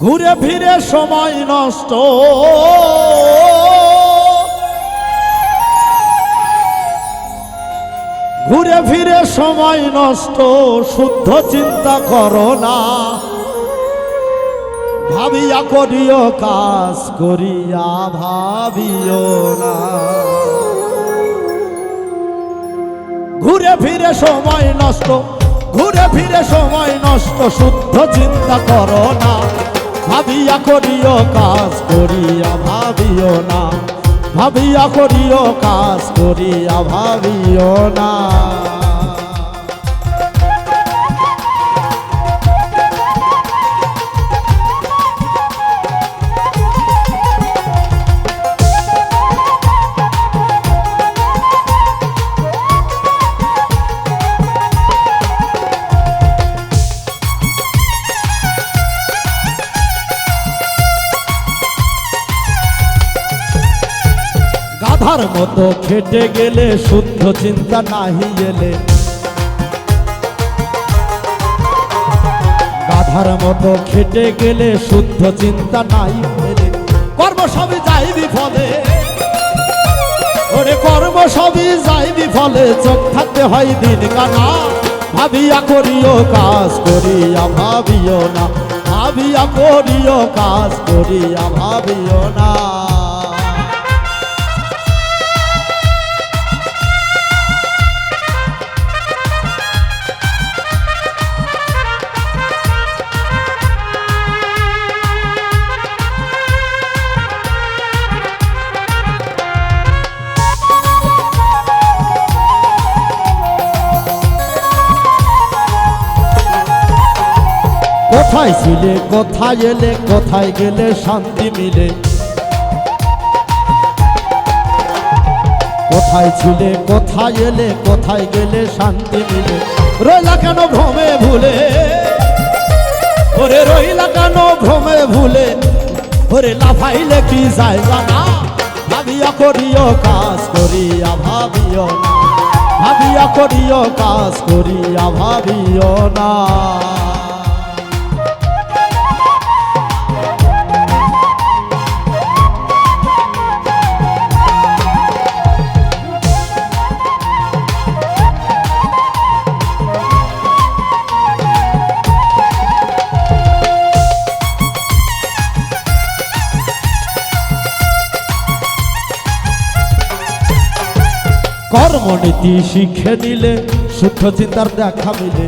ঘুরে ফিরে সময় নষ্ট। ঘুরে ফিরে সময় নষ্ট, শুদ্ধ চিন্তা করো না। ভাবিয়া করিও কাজ, করিয়া ভাবিও না। ঘুরে ফিরে সময় নষ্ট, ঘুরে ফিরে সময় নষ্ট, শুদ্ধ চিন্তা করো না। ভাবিয়া করিও কাজ করিয়া ভাবিও না। ভাবিয়া করিও কাজ করিয়া ভাবিও না। গাধার মতো খেটে গেলে শুদ্ধ চিন্তা নাহি এলে। গাধার মতো খেটে গেলে শুদ্ধ চিন্তা নাই এলে। কর্ম সবই যাই বিফলে। ওরে কর্ম সবই যাই বিফলে, চোখ থাকতে হয় দিন কানা ভাবিয়া করিও কাজ করিয়া ভাবিও না। ভাবিয়া করিও কাজ করিয়া ভাবিও না। কোথায় ছিলে, কোথায় এলে, কোথায় গেলে শান্তি মিলে? কোথায় ছিলে, কোথায় এলে, কোথায় গেলে শান্তি মিলে? রইলা কেন ভ্রমে ভুলে? ওরে রইলা কেন ভ্রমে ভুলে? ওরে লাফাইলে কি যায় জানা? ভাবিয়া করিও কাজ, করিয়া ভাবিও না। ভাবিয়া করিও কাজ, করিয়া ভাবিও না। কর্মনীতি শিখে নিলে শুদ্ধ চিন্তার দেখা মিলে।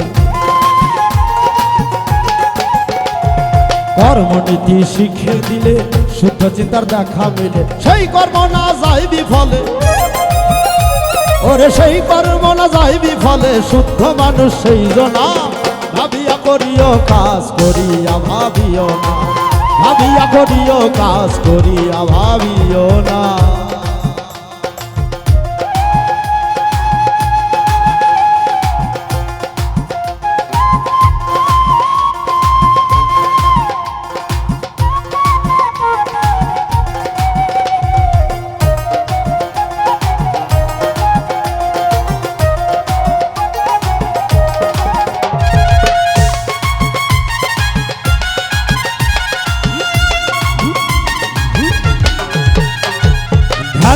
কর্মনীতি শিখে দিলে শুদ্ধ চিন্তার দেখা মিলে। সেই কর্ম না যায় বিফলে ওরে সেই কর্ম না যায় বিফলে শুদ্ধ মানুষ সেই জনা ভাবিয়া করিও কাজ করিয়া ভাবিও না। ভাবিয়া করিও কাজ করিয়া ভাবিও না।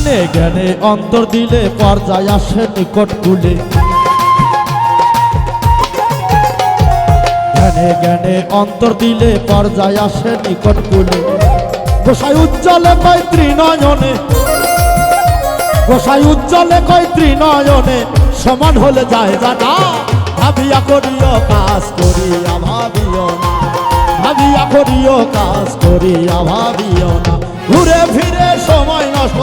ধ্যানে জ্ঞানে অন্তর দিলে পর্যায় আসে নিকট কুলে ধ্যানে জ্ঞানে অন্তর দিলে পর্যায় আসে নিকট কুলে গোসাই উজ্জ্বলে কয় ত্রিনয়নে, গোসাই উজ্জ্বলে কয় ত্রিনয়নে, সমান হলে যায় জানা, ভাবিয়া করিও কাজ করিয়া ভাবিও না। ভাবিয়া করিও কাজ করিয়া ভাবিও না। ঘুরে ফিরে সময় নষ্ট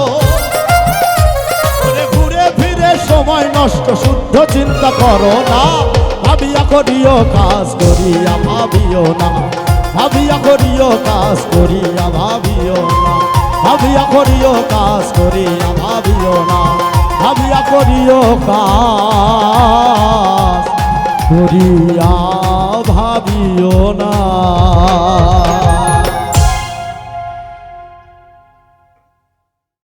সময় নষ্ট, শুদ্ধ চিন্তা করো না। ভাবিয়া করিও কাজ, করিয়া ভাবিও না। ভাবিয়া করিও কাজ, করিয়া ভাবিও না। ভাবিয়া করিও কাজ, করিয়া ভাবিও না। ভাবিয়া করিও কাজ, করিয়া ভাবিও না।